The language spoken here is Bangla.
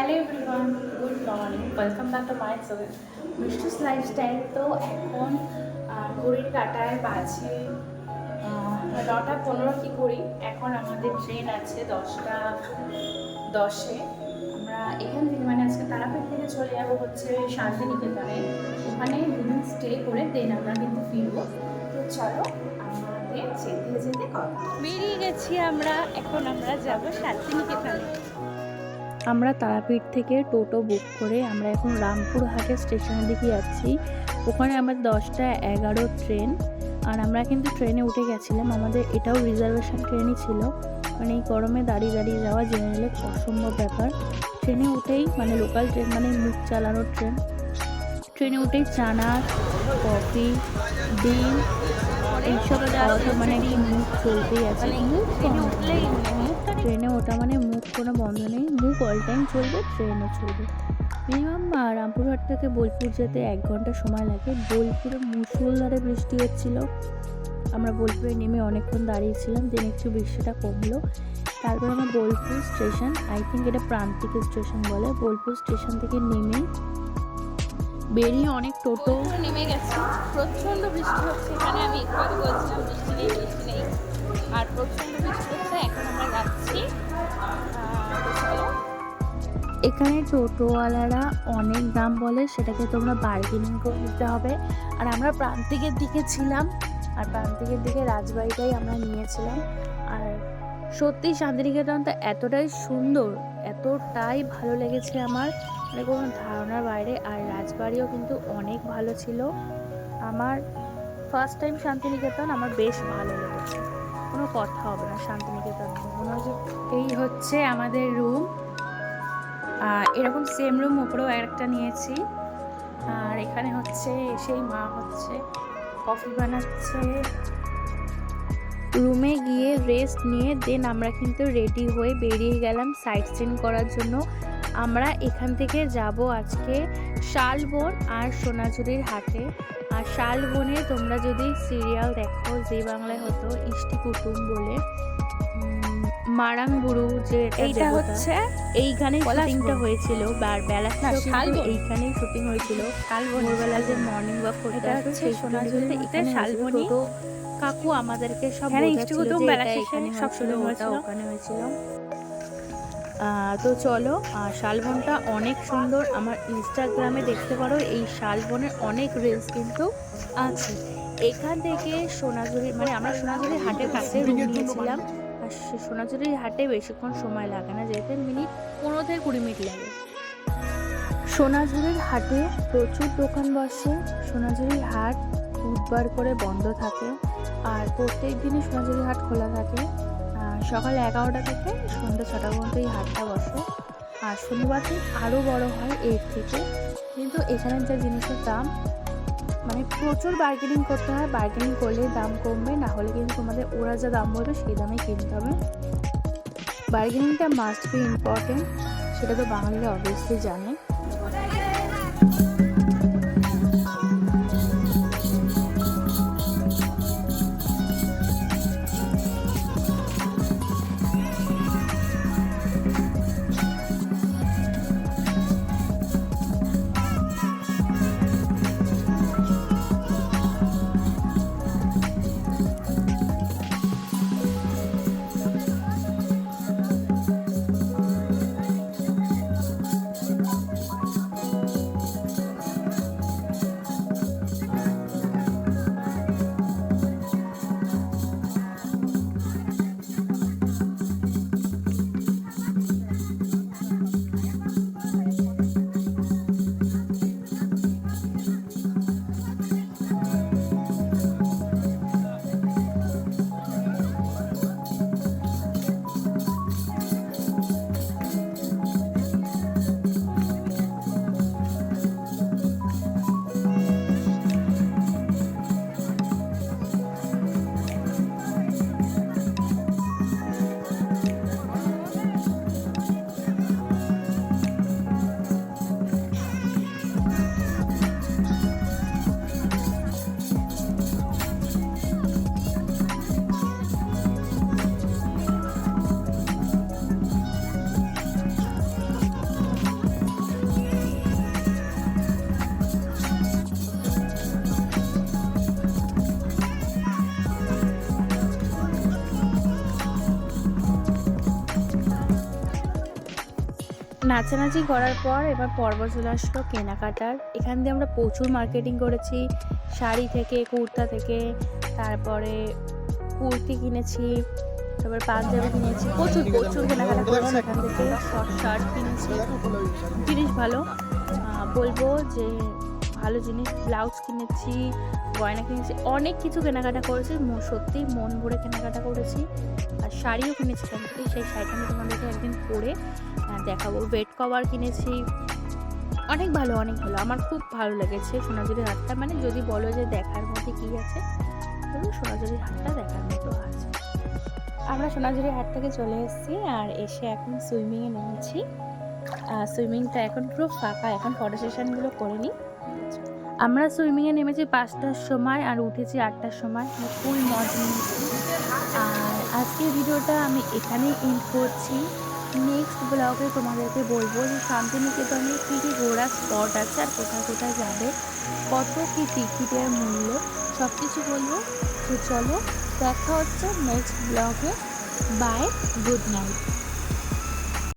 Hello everyone good morning welcome back to my channel Mishtus lifestyle তো এখন ঘড়ির কাটায় বাজে নটা পনেরো কি করি এখন আমাদের ট্রেন আছে দশটা, দশে। আমরা এখান থেকে মানে আজকে তারাপীঠ থেকে চলে যাব হচ্ছে শান্তিনিকেতনে। ওখানে দুদিন স্টে করে দেন আমরা কিন্তু ফিরবো। তো চলো, আমাদের যেতে যেতে কথা বেরিয়ে গেছি আমরা, এখন আমরা যাব শান্তিনিকেতনে। আমরা তারাপীঠ থেকে টোটো বুক করে আমরা এখন রামপুরহাটে স্টেশনের দিকে যাচ্ছি। ওখানে আমার দশটা এগারো ট্রেন। আর আমরা কিন্তু ট্রেনে উঠে গেছিলাম। আমাদের এটাও রিজার্ভেশন ট্রেনই ছিল। মানে এই গরমে দাঁড়িয়ে দাঁড়িয়ে যাওয়া জেনারেলে অসম্ভব ব্যাপার। ট্রেনে উঠেই মানে লোকাল ট্রেন মানে মুখ চালানোর ট্রেন। ট্রেনে উঠেই চানা, কফি, ডিম এইসব খাওয়া মানে মুখ চলতেই আছে মুখ ট্রেনে ওটা মানে মুখ কোনো বন্ধ নেই। মুখ অল টাইম চলবে ট্রেনও চলবে। মিনিমাম রামপুরহাট থেকে বোলপুর যেতে এক ঘণ্টা সময় লাগে। বোলপুরে মুসুলধারে বৃষ্টি হচ্ছিল। আমরা বোলপুরে নেমে অনেকক্ষণ দাঁড়িয়েছিলাম। দেন একটু বৃষ্টিটা কমলো। তারপর আমরা বোলপুর স্টেশন আই থিঙ্ক এটা প্রান্তিক স্টেশন বলে। বোলপুর স্টেশন থেকে নেমে বেরিয়ে অনেক টোটো। নেমে গেছে। প্রচণ্ড বৃষ্টি হচ্ছে এখানে আমি একটু আগে বলছিলাম বৃষ্টি নেই বৃষ্টি নেই। আর প্রচণ্ড বৃষ্টি হচ্ছে এখন আমরা যাচ্ছি এখানে টোটোওয়ালারা অনেক দাম বলে সেটাকে তোমরা বার্গেনিং করে নিতে হবে। আর আমরা প্রান্তিকের দিকে ছিলাম আর প্রান্তিকের দিকে রাজবাড়িটাই আমরা নিয়েছিলাম। আর সত্যি শান্তিনিকেতনটা এতটাই সুন্দর, এতটাই ভালো লেগেছে আমার। মানে কোনো ধারণার বাইরে, আর রাজবাড়িও কিন্তু অনেক ভালো ছিল। আমার ফার্স্ট টাইম শান্তিনিকেতন আমার বেশ ভালো লেগেছে। কোনো কথা হবে না শান্তিনিকেতন। মনে হয় এই হচ্ছে আমাদের রুম এরকম সেম রুম উপরেও একটা নিয়েছি। আর এখানে হচ্ছে, সেই মা হচ্ছে কফি বানাচ্ছে। রুমে গিয়ে রেস্ট নিয়ে দেন আমরা কিন্তু রেডি হয়ে বেরিয়ে গেলাম সাইট সিন করার জন্য। আমরা এখান থেকে যাব আজকে শালবন আর সোনাঝুরির হাটে। আর শালবনে তোমরা যদি সিরিয়াল দেখো যে বাংলায় হতো ইষ্টি কুটুম বলে উম, মারাংবুরু যে এইটা হচ্ছে এইখানে শুটিংটা হয়েছিল বার বেলা না, কিন্তু শালবন। এইখানেই শুটিং হয়েছিল। শালবন। ভোরবেলা যে মর্নিং ওয়াক করতে এটা হচ্ছে সেই সোনাঝুরিতে এখানে শালবনী। কাকু আমাদেরকে সব এখানে বোঝাচ্ছিল ইষ্টকুটুম যে বেলা এটা শেষে এখানে সব হয়েছিল, ওটা। ওখানে হয়েছিল। তো চলো শালবনটা অনেক সুন্দর। আমার ইনস্টাগ্রামে দেখতে পারো এই শালবনের অনেক রিলস কিন্তু আছে। এখান থেকে সোনাঝুরি মানে আমরা সোনাঝুরি হাটের কাছে রুম নিয়েছিলাম। আর সে সোনাঝুরির হাটে বেশিক্ষণ সময় লাগে না যেতে মিনিট পনেরো থেকে কুড়ি মিনিট লাগে। সোনাঝুরির হাটে প্রচুর দোকান বসে। সোনাঝুরির হাট বুধবার করে বন্ধ থাকে। আর প্রত্যেক দিনই সোনাঝুরি হাট খোলা থাকে। সকাল এগারোটা থেকে সন্ধ্যা ছটা পর্যন্ত এই হাটটা বসে। আর শনিবার দিন আরও বড় হয় এর থেকে। কিন্তু এখানে যা জিনিসের দাম মানে প্রচুর বার্গেনিং করতে হয়। বার্গেনিং করলে দাম কমবে, না হলে কিন্তু তোমাদের ওরা যা দাম বলবে সেই দামে কিনতে হবে। বার্গেনিংটা মাস্ট বি ইম্পর্টেন্ট সেটা তো বাঙালিরা অবভিয়াসলি জানে। নাচানাচি করার পর এবার পর্ব চলে আসলো কেনাকাটার। এখান দিয়ে আমরা প্রচুর মার্কেটিং করেছি। শাড়ি থেকে, কুর্তা থেকে, তারপরে কুর্তি কিনেছি, তারপরে পাঞ্জাবি কিনেছি। প্রচুর প্রচুর কেনাকাটা করেছি এখান থেকে। শর্ট শার্ট কিনেছি। জিনিস ভালো। বলব যে ভালো জিনিস, ব্লাউজ কিনেছি, গয়না কিনেছি, অনেক কিছু কেনাকাটা করেছি। ম- সত্যি মন ভরে কেনাকাটা করেছি। আর শাড়িও কিনেছি এখান থেকে সেই শাড়িটা আমি তোমাদেরকে একদিন পরে দেখাবো। বেড কভার কিনেছি। অনেক ভালো অনেক ভালো। আমার খুব ভালো লেগেছে সোনাঝুরির হাটটা মানে যদি বলো যে দেখার মধ্যে কী আছে তাহলে সোনাঝুরির হাটটা দেখার মতো আছে। আমরা সোনাঝুরি হাট থেকে চলে এসেছি আর এসে এখন সুইমিংয়ে নেমেছি। সুইমিংটা এখন পুরো ফাঁকা। এখন ফটো সেশনগুলো করে নিই। আমরা সুইমিংয়ে নেমেছি পাঁচটার সময় আর উঠেছি আটটার সময়। ফুল মজা নিয়েছি আর আজকের ভিডিওটা আমি এখানেই এন্ড করছি। নেক্সট ব্লগে তোমাদেরকে বলব যে শান্তিনিকেতনে কী কী ঘোরার স্পট আছে আর কোথায় কোথায় যাবে, কত কী টিকিটের মূল্য সব কিছু বলব। তো চলো, দেখা হচ্ছে নেক্সট ব্লগে বাই গুড নাইট